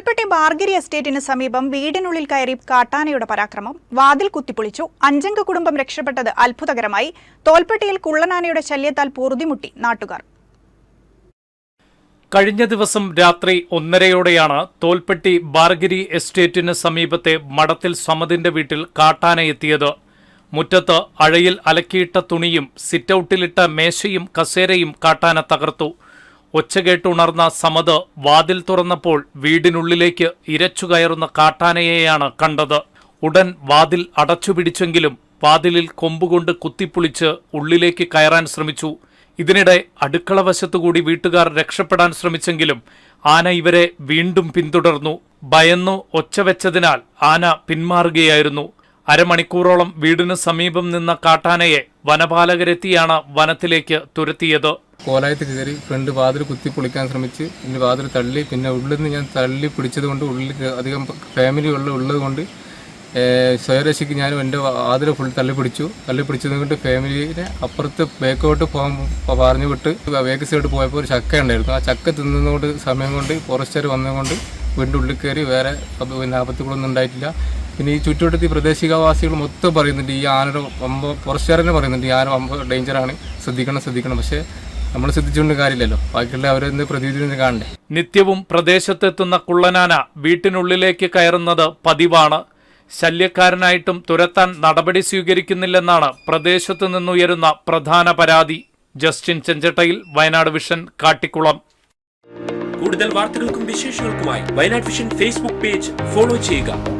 തോൽപ്പെട്ടി ബാർഗരി എസ്റ്റേറ്റിന് സമീപം വീടിനുള്ളിൽ കയറി കാട്ടാനയുടെ പരാക്രമം. വാതിൽ കുത്തിപ്പൊളിച്ചു. അഞ്ചംഗ കുടുംബം രക്ഷപ്പെട്ടത് അത്ഭുതകരമായി. തോൽപ്പെട്ടിയിൽ കുള്ളനാനയുടെ ശല്യത്താൽ പൊറുതിമുട്ടി നാട്ടുകാർ. കഴിഞ്ഞ ദിവസം രാത്രി ഒന്നരയോടെയാണ് തോൽപ്പെട്ടി ബാർഗിരി എസ്റ്റേറ്റിന് സമീപത്തെ മഠത്തിൽ സമതിന്റെ വീട്ടിൽ കാട്ടാന എത്തിയത്. മുറ്റത്ത് അഴയിൽ അലക്കിയിട്ട തുണിയും സിറ്റൌട്ടിലിട്ട മേശയും കസേരയും കാട്ടാന തകർത്തു. ഒച്ചകേട്ടുണർന്ന സമത് വാതിൽ തുറന്നപ്പോൾ വീടിനുള്ളിലേക്ക് ഇരച്ചു കയറുന്ന കാട്ടാനയെയാണ് കണ്ടത്. ഉടൻ വാതിൽ അടച്ചുപിടിച്ചെങ്കിലും വാതിലിൽ കൊമ്പുകൊണ്ട് കുത്തിപ്പൊളിച്ച് ഉള്ളിലേക്ക് കയറാൻ ശ്രമിച്ചു. ഇതിനിടെ അടുക്കള വശത്തുകൂടി വീട്ടുകാർ രക്ഷപ്പെടാൻ ശ്രമിച്ചെങ്കിലും ആന ഇവരെ വീണ്ടും പിന്തുടർന്നു. ഭയന്നു ഒച്ചവെച്ചതിനാൽ ആന പിന്മാറുകയായിരുന്നു. അരമണിക്കൂറോളം വീടിന് സമീപം നിന്ന കാട്ടാനയെ വനപാലകരെത്തിയാണ് വനത്തിലേക്ക് തുരത്തിയത്. കോലായത്ത് കയറി ഫ്രണ്ട് വാതിൽ കുത്തി പൊളിക്കാൻ ശ്രമിച്ച് പിന്നെ വാതിൽ തള്ളി പിന്നെ ഉള്ളിൽ നിന്ന് ഞാൻ തള്ളി പിടിച്ചത് കൊണ്ട് ഉള്ളിൽ അധികം ഫാമിലി ഉള്ള ഉള്ളത് കൊണ്ട് സ്വയരക്ഷയ്ക്ക് ഞാൻ എന്റെ വാതിൽ ഫുൾ തള്ളി പിടിച്ചു. തള്ളി പിടിച്ചത് കൊണ്ട് ഫാമിലിനെ അപ്പുറത്ത് ബേക്കോട്ട് പോകാൻ പറഞ്ഞു വിട്ട് ബേക്ക് സൈഡ് പോയപ്പോൾ ഒരു ചക്ക ഉണ്ടായിരുന്നു. ആ ചക്ക തിന്നുന്നതുകൊണ്ട് സമയം കൊണ്ട് ഫോറസ്റ്റുകാർ വന്നതുകൊണ്ട് വീണ്ടും ഉള്ളിൽ കയറി വേറെ അപ- കൂടൊന്നും ഉണ്ടായിട്ടില്ല. പിന്നെ ഈ ചുറ്റുവട്ടത്ത് ഈ പ്രദേശികവാസികൾ മൊത്തം പറയുന്നുണ്ട് ഈ ആനയുടെ വമ്പ തന്നെ പറയുന്നുണ്ട് ഈ ആന വമ്പ ഡേഞ്ചറാണ് ശ്രദ്ധിക്കണം ശ്രദ്ധിക്കണം. പക്ഷേ നമ്മൾ ശ്രദ്ധിച്ചുകൊണ്ട് കാര്യമില്ലല്ലോ. ബാക്കിയുള്ള അവരെന്ത് പ്രതിവിധി കാണണ്ടേ? നിത്യവും പ്രദേശത്തെത്തുന്ന കുള്ളനാന വീട്ടിനുള്ളിലേക്ക് കയറുന്നത് പതിവാണ്. ശല്യക്കാരനായിട്ടും തുരത്താൻ നടപടി സ്വീകരിക്കുന്നില്ലെന്നാണ് പ്രദേശത്തു നിന്നുയരുന്ന പ്രധാന പരാതി. ജസ്റ്റിൻ ചെഞ്ചട്ടയിൽ വയനാട് വിഷൻ കാട്ടിക്കുളം. കൂടുതൽ വാർത്തകൾക്കും വിശേഷങ്ങൾക്കുമായി Wayanad vision Facebook page follow ചെയ്യുക.